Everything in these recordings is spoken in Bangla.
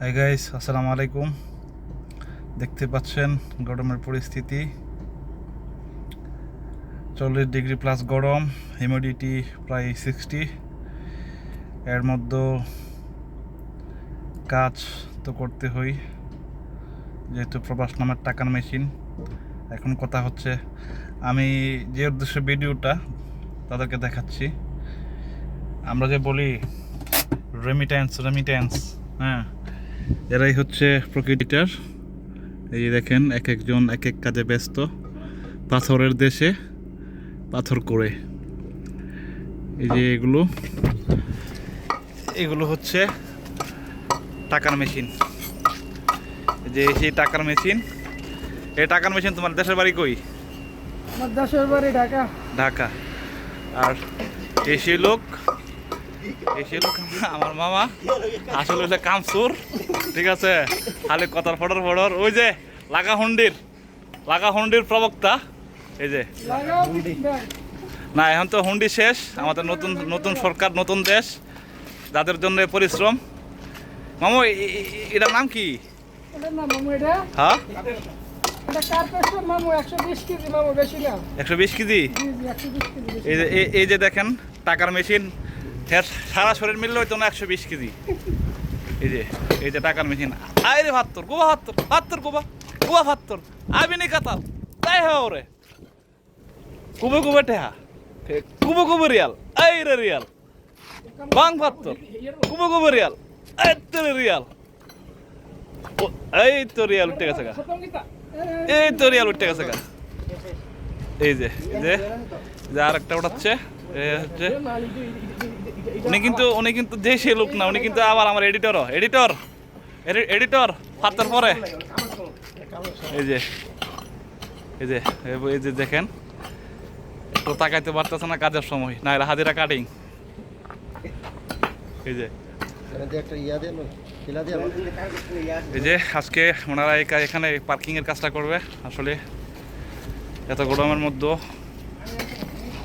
হাই গাইস আসসালামু আলাইকুম। দেখতে পাচ্ছেন গরমের পরিস্থিতি। চল্লিশ ডিগ্রি প্লাস গরম হিউমিডিটি প্রায় সিক্সটি এর মধ্যে কাজ তো করতে হই, যেহেতু প্রবাস নামের টাকার মেশিন এখন কথা হচ্ছে, আমি যে উদ্দেশ্যে ভিডিওটা তাদেরকে দেখাচ্ছি, আমরা যে বলি রেমিট্যান্স রেমিট্যান্স হ্যাঁ। এরাই হচ্ছে প্রকৃতিটার এই যে দেখেন এক একজন এক এক কাজে ব্যস্ত। পাথরের দেশে পাথর করে। এই যে এগুলো। এগুলো হচ্ছে টাকার মেশিন। এই যে সেই টাকার মেশিন। এই টাকার মেশিন তোমার দেশের বাড়ি কই? আমার দেশের বাড়ি ঢাকা। ঢাকা। আর এসে লোক এসে আমার মামা। আসলে হচ্ছে কামসুর ঠিক আছে? খালি কথার ফটর ফটর। ওই যে লাগা হন্ডির লাগা হন্ডির প্রবক্তা। এই যে। না এখন তো হুন্ডি শেষ। আমাদের নতুন নতুন সরকার নতুন দেশ। যাদের জন্য পরিশ্রম। মামু এটার নাম কি? হ্যাঁ? একশো বিশ কেজি এই যে এই- এই যে দেখেন টাকার মেশিন। সারা শরীর মিললে হয়তো না একশো বিশ কেজি। এই যে এই যে টাকার মেশিন। আয় রে ভাত্তর গোবা ভাত্তর ভাত্তর গোবা গোবা ভাত্তর। আবি নি কাতাল তাই হ্যাঁ ওরে। কুবে কুবে টেহা কুবে কুবে রিয়াল এই রে রিয়াল। বাং ভাত্তর, কুবে কুবে রিয়াল এই তো রিয়াল। এই তো রিয়াল উঠে গেছে গা। এই তো রিয়াল উঠে গেছে গা। এই যে এই যে আর একটা উঠাচ্ছে এই হচ্ছে উনি কিন্তু উনি কিন্তু দেশে লোক না, উনি কিন্তু আবার আমার এডিটরও এডিটর এডিটর ফাতার পরে। এই যে এই যে, এই- যে দেখেন। তো তাকাইতে পারতেছে না কাজের সময় না এরা হাজিরা কাটিং এই যে। এই যে, আজকে ওনারা এখানে পার্কিং এর কাজটা করবে। আসলে এত গরমের মধ্যে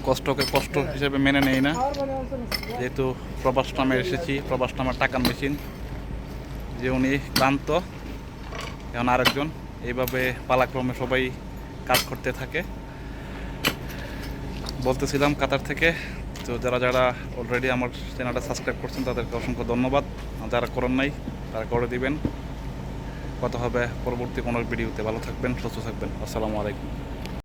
কষ্টকে কষ্ট হিসেবে মেনে নেই না। যেহেতু প্রবাস নামে এসেছি, প্রবাস নামের টাকার মেশিন। যে উনি ক্লান্ত, এখন আরেকজন। এইভাবে পালাক্রমে সবাই কাজ করতে থাকে। বলতেছিলাম কাতার থেকে। তো যারা যারা অলরেডি আমার চ্যানেলটা সাবস্ক্রাইব করছেন, তাদেরকে অসংখ্য ধন্যবাদ। যারা করেন নাই, তারা করে দিবেন। কথা হবে পরবর্তী কোনো ভিডিওতে। ভালো থাকবেন, সুস্থ থাকবেন। আসসালামু আলাইকুম।